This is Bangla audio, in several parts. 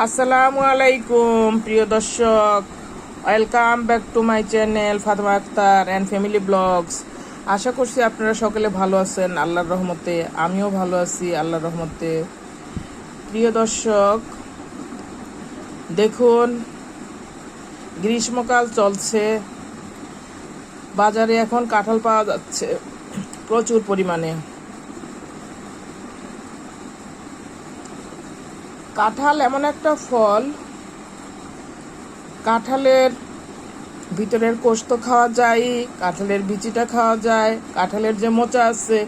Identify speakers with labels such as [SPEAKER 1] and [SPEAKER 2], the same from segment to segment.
[SPEAKER 1] আসসালামু আলাইকুম, প্রিয় দর্শক। Welcome back to my channel Fatema Akter and family vlogs আশা করছি আপনারা সকলে ভালো আছেন, আল্লাহর রহমতে। আমিও ভালো আছি, আল্লাহর রহমতে। প্রিয় দর্শক, দেখুন, গ্রীষ্মকাল চলছে। বাজারে এখন কাঁঠাল পাওয়া যাচ্ছে প্রচুর পরিমাণে। কাঁঠাল এমন একটা ফল। কাঁঠালের ভিতরের কোষ তো খাওয়া যায়, কাঁঠালের বিচিটা খাওয়া যায়, কাঁঠালের যে মোচা আছে,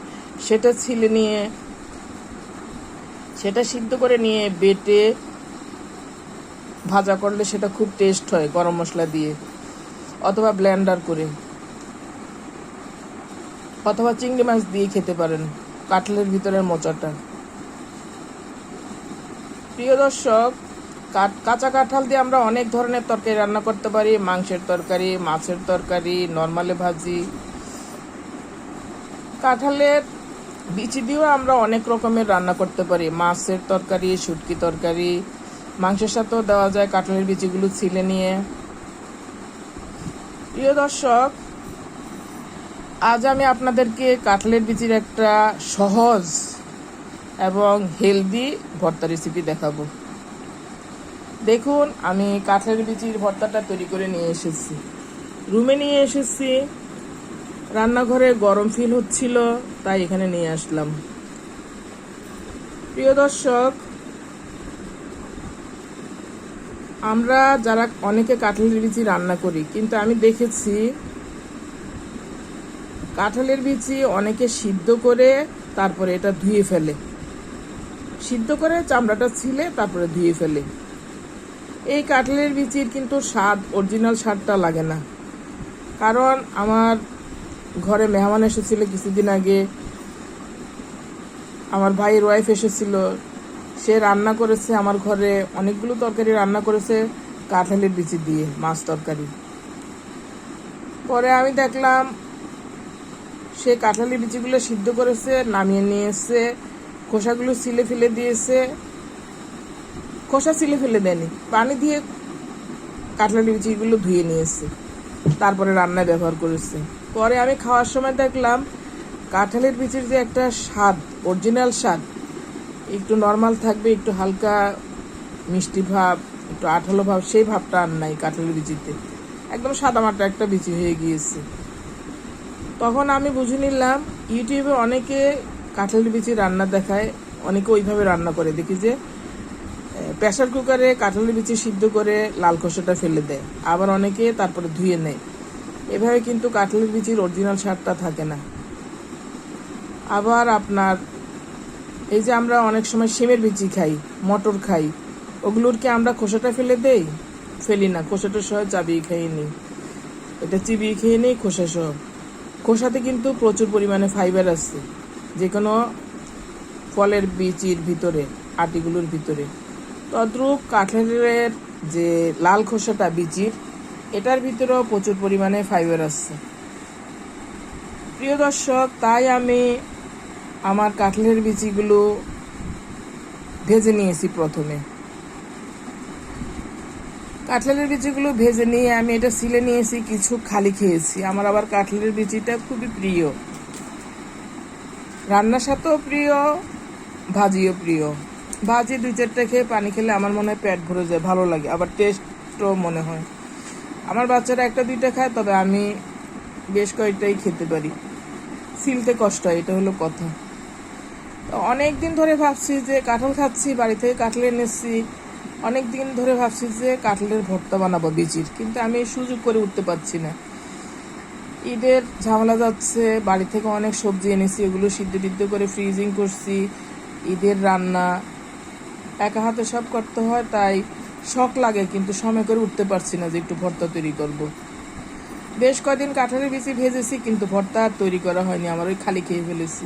[SPEAKER 1] সেটা ছিলে নিয়ে, সেটা সিদ্ধ করে নিয়ে বেটে ভাজা করলে সেটা খুব টেস্ট হয় গরম মশলা দিয়ে, অথবা ব্লেন্ডার করে, অথবা চিংড়ি মাছ দিয়ে খেতে পারেন কাঁঠালের ভিতরের মোচাটা। প্রিয় দর্শক কাঁচা কাঁঠাল দিয়ে আমরা অনেক ধরনের তরকারি রান্না করতে পারি। মাংসের তরকারি, মাছের তরকারি, নর্মালে ভাজি। কাঁঠালের বিচি দিয়েও আমরা অনেক রকমের রান্না করতে পারি। মাছের তরকারি, শুটকি তরকারি, মাংসের সাথেও দেওয়া যায় কাঁঠালের বিচিগুলো ছিলে নিয়ে। প্রিয় দর্শক, আজ আমি আপনাদেরকে কাঁঠালের বিচির একটা সহজ এবং হেলদি ভর্তা রেসিপি দেখাবো। দেখুন, আমি কাঠের বিচির ভর্তাটা তৈরি করে নিয়ে এসেছি। রুমে নিয়ে এসেছি। রান্নাঘরে গরম ফিল হচ্ছিল, তাই এখানে নিয়ে আসলাম। প্রিয় দর্শক, আমরা যারা অনেকে কাঁঠালের বিচি রান্না করি, কিন্তু আমি দেখেছি কাঁঠালের বিচি অনেকে সিদ্ধ করে তারপরে এটা ধুয়ে ফেলে। সিদ্ধ করে চামড়াটা ছিলে, তারপরে ধুয়ে ফেলে। এই কাঁঠালের বিচির কিন্তু স্বাদ অরিজিনাল স্বাদটা লাগে না। কারণ আমার ঘরে মেহমান এসেছিল কিছুদিন আগে, আমার ভাইয়ের ওয়াইফ এসেছিল, সে রান্না করেছে আমার ঘরে, অনেকগুলো তরকারি রান্না করেছে কাঁঠালের বিচি দিয়ে, মাছ তরকারি। পরে আমি দেখলাম, সে কাঁঠালি বিচিগুলো সিদ্ধ করেছে, নামিয়ে নিয়ে এসে খোসাগুলো সিলে ফেলে দিয়েছে। খোসা সিলে ফেলে দেয়নি, পানি দিয়ে কাঁঠালি বিচিগুলো ধুয়ে নিয়েছে, তারপরে রান্নায় ব্যবহার করেছে। পরে আমি খাওয়ার সময় দেখলাম কাঁঠালের বিচির যে একটা স্বাদ অরিজিনাল স্বাদ, একটু নর্মাল থাকবে, একটু হালকা মিষ্টি ভাব, একটু আঠালো ভাব, সেই ভাবটা আর নাই কাঁঠালের বিচিতে। একদম সাদামাটা একটা বিচি হয়ে গিয়েছে। তখন আমি বুঝে নিলাম, ইউটিউবে অনেকে কাঁঠালের বিচি রান্না দেখায়, অনেকে ওইভাবে রান্না করে। দেখি যে প্রেশার কুকারে কাঁঠালের বিচি সিদ্ধ করে লাল খোসাটা ফেলে দেয়। আবার অনেকে তারপরে ধুয়ে নেয়। এভাবে কিন্তু কাঁঠালের বিচির অরিজিনাল স্বাদটা থাকে না। আবার আপনার, এই যে আমরা অনেক সময় শিমের বিচি খাই, মটর খাই, ওগুলোর কি আমরা খোসাটা ফেলে দেই? ফেলি না, খোসাটা সহ চাবিয়ে খেয়ে নিই। এটা চিবিয়ে খেয়ে নিই খোসা সহ। খোসাতে কিন্তু প্রচুর পরিমাণে ফাইবার আছে। যে কোনো ফলের বিচির ভিতরে, আটিগুলোর ভিতরে। তদ্রূপ কাঠের যে লাল খোসাটা বিচির এটার ভিতরেও প্রচুর পরিমাণে ফাইবার আছে। প্রিয় দর্শক, তাই আমি আমার কাঠলের বিচিগুলো ভেজে নিয়েছি প্রথমে। কাঁঠালের বিচিগুলো ভেজে নিয়ে আমি এটা সিলে নিয়েছি, কিছু খালি খেয়েছি। আমার আবার কাঁঠালের বিচিটা খুবই প্রিয়। রান্নার সাথেও প্রিয়, ভাজিও প্রিয়। ভাজি দুই চারটা খেয়ে পানি খেলে আমার মনে হয় পেট ভরে যায়, ভালো লাগে, আবার টেস্টও মনে হয়। আমার বাচ্চারা একটা দুইটা খায়, তবে আমি বেশ কয়েকটাই খেতে পারি। সিলতে কষ্ট হয়, এটা হলো কথা। তো অনেক দিন ধরে ভাবছি যে কাঁঠাল খাচ্ছি, বাড়ি থেকে কাঁঠাল এনেছি। অনেক দিন ধরে ভাবছি যে কাঁঠালের ভর্তা বানাবো, বিচির। কিন্তু আমি সুযোগ করে উঠতে পারছি না। ঈদের ঝামেলা যাচ্ছে, বাড়ি থেকে অনেক সবজি এনেছি, এগুলো সিদ্ধ টিদ্ধ করে ফ্রিজিং করছি, ঈদের রান্না। একা হাতে সব করতে হয়, তাই শখ লাগে, কিন্তু সময় করে উঠতে পারছি না যে একটু ভর্তা তৈরি করব। বেশ কদিন কাঁঠালের বিচি ভেজেছি, কিন্তু ভর্তা আর তৈরি করা হয়নি, আমার ওই খালি খেয়ে ফেলেছি।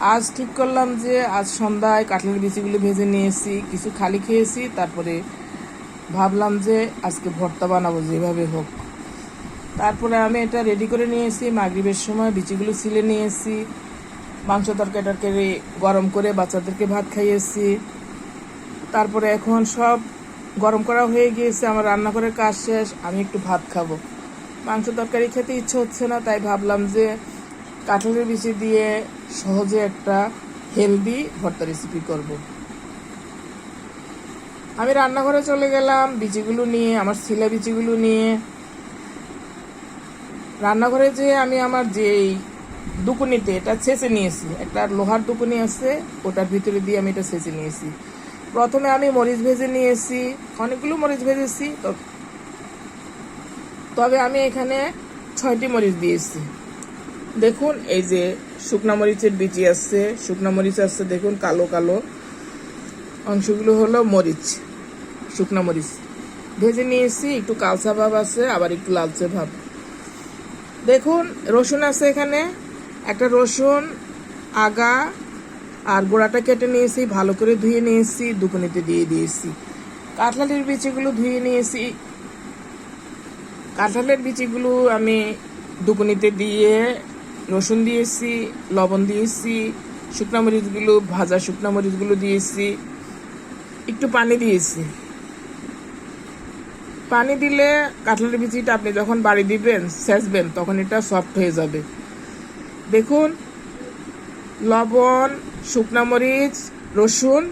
[SPEAKER 1] আজ ঠিক করলাম যে, আজ সন্ধ্যায় কাঁঠালের বিচিগুলো ভেজে নিয়েছি, কিছু খালি খেয়েছি, তারপরে ভাবলাম যে আজকে ভর্তা বানাবো যেভাবে হোক। তারপরে আমি এটা রেডি করে নিয়েছি মাগরিবের সময় বিচিগুলো ছিলে নিয়েছি মাংস তরকারি টরকারি গরম করে বাচ্চাদেরকে ভাত খাইয়েছি তারপরে এখন সব গরম করা হয়ে গিয়েছে। আমার রান্না করে কাজ শেষ। আমি একটু ভাত খাব। মাংস তরকারি খেতে ইচ্ছে হচ্ছে না, তাই ভাবলাম যে কাঁঠালের বিচি দিয়ে সহজে একটা হেলদি ভর্তা রেসিপি করব। আমি রান্নাঘরে চলে গেলাম। বিচিগুলো নিয়ে, আমার শিলা বিচিগুলো নিয়ে রান্নাঘরে যে আমি আমার যেই দুকুনিতে এটা ছেঁচে নিয়েছি, একটা লোহার দুকুনি আছে, ওটার ভিতরে দিয়ে আমি এটা ছেঁচে নিয়েছি। প্রথমে আমি মরিচ ভেজে নিয়েছি, অনেকগুলো মরিচ ভেজেছি তবে আমি এখানে ছয়টি মরিচ দিয়েছি। দেখুন, এই যে শুকনা মরিচের বিচি আছে, শুকনা মরিচ আছে, দেখুন, কালো কালো অংশগুলো হলো মরিচ, শুকনা মরিচ। ভেজে নিয়েছি, একটু কালসা ভাব আছে, আবার একটু লালচে ভাব। দেখুন, রসুন আছে এখানে। একটা রসুন, আগা, আর গোড়াটা কেটে নিয়েছি, ভালো করে ধুয়ে নিয়েছি, দুকুনিতে দিয়ে দিয়েছি। কাঁঠালের বিচিগুলো ধুয়ে নিয়েছি। কাঁঠালের বিচিগুলো আমি দুকুনিতে দিয়ে রসুন দিয়েছি, লবণ দিয়েছি, শুকনা মরিচগুলো, ভাজা শুকনা মরিচগুলো দিয়েছি, একটু পানি দিয়েছি। পানি দিলে কাঁঠালের বিচিটা আপনি যখন বাড়ি দিবেন, সেচবেন, তখন এটা সফট হয়ে যাবে। দেখুন, লবণ, শুকনা মরিচ, রসুন,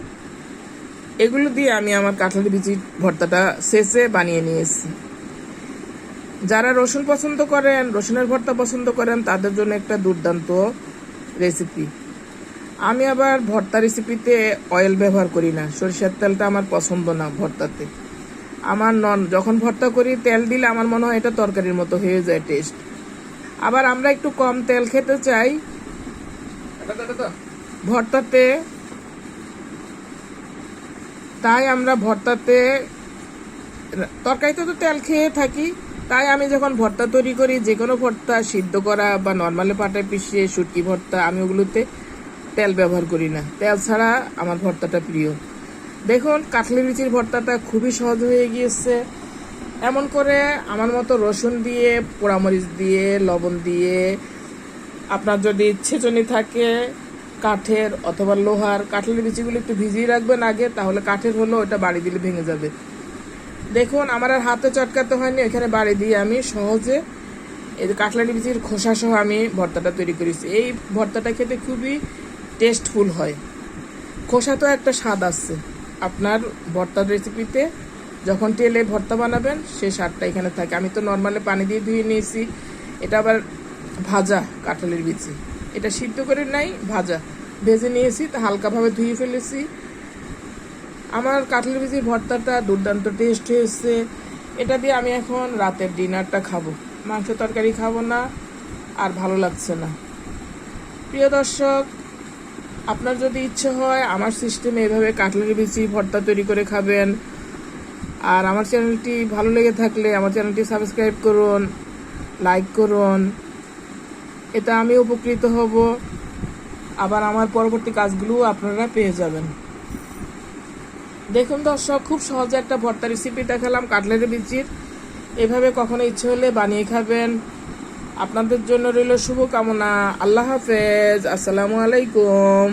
[SPEAKER 1] এগুলো দিয়ে আমি আমার কাঁঠালের বিচি ভর্তাটা শেষে বানিয়ে নিয়েছি। যারা রসুন পছন্দ করেন, রসুনের ভর্তা পছন্দ করেন, তাদের জন্য একটা দুর্দান্ত রেসিপি আমি আবার ভর্তা রেসিপিতে অয়েল ব্যবহার করি না, সরিষার তেলটা আমার পছন্দ না ভর্তাতে। আমার নন, যখন ভর্তা করি, তেল দিলে আমার মনে হয় এটা তরকারির মতো হয়ে যায় টেস্ট আবার আমরা একটু কম তেল খেতে চাই। ভর্তাতে, তাই আমরা ভর্তাতে, তরকারিতে তো তেল খেয়ে থাকি, তাই আমি যখন ভর্তা তৈরি করি, যে কোনো ভর্তা সিদ্ধ করা বা নর্মালে পাটায় পিষিয়ে শুটকি ভর্তা, আমি ওগুলোতে তেল ব্যবহার করি না। তেল ছাড়া আমার ভর্তাটা প্রিয়। দেখুন কাঠলি বিচির ভর্তাটা খুবই সহজ হয়ে গিয়েছে। এমন করে আমার মতো রসুন দিয়ে, পোড়ামরিচ দিয়ে, লবণ দিয়ে, আপনার যদি ছেচনি থাকে কাঠের অথবা লোহার কাঠের বিচিগুলো একটু ভিজিয়ে রাখবেন আগে, তাহলে কাঠের হলো ওটা বাড়ি দিলে ভেঙে যাবে। দেখুন, আমার আর হাতে চটকাতে হয়নি, এখানে বাড়ি দিয়ে আমি সহজে এই কাটলারি বিচির খোসা সহ আমি ভর্তাটা তৈরি করেছি। এই ভর্তাটা খেতে খুবই টেস্টফুল হয়। খোসা তো একটা স্বাদ আছে। আপনার ভর্তার রেসিপিতে যখন তেলে ভর্তা বানাবেন, সেই স্বাদটা এখানে থাকে। আমি তো নর্মালি পানি দিয়ে ধুয়ে নিয়েছি। এটা আবার ভাজা কাঁঠালের বিচি। এটা সিদ্ধ করে নাই, ভাজা। ভেজে নিয়েছি, তা হালকাভাবে ধুয়ে ফেলেছি। আমার কাঁঠালের বিচির ভর্তাটা দুর্দান্ত টেস্ট হয়েছে। এটা দিয়ে আমি এখন রাতের ডিনারটা খাব। মাংস তরকারি খাব না, আর ভালো লাগছে না। প্রিয় দর্শক আপনার যদি ইচ্ছে হয়, আমার সিস্টেমে এভাবে কাটলের বিচি, ভর্তা তৈরি করে খাবেন। আর আমার চ্যানেলটি ভালো লেগে থাকলে আমার চ্যানেলটি সাবস্ক্রাইব করুন লাইক করুন। এতে আমি উপকৃত হব। আবার আমার পরবর্তী কাজগুলোও আপনারা পেয়ে যাবেন। দেখুন দর্শক, খুব সহজে একটা ভর্তা রেসিপি দেখালাম, কাটলের বিচির। এভাবে কখনো ইচ্ছে হলে বানিয়ে খাবেন। আপনাদের জন্য রইল শুভকামনা। আল্লাহ হাফেজ। আসসালামু আলাইকুম।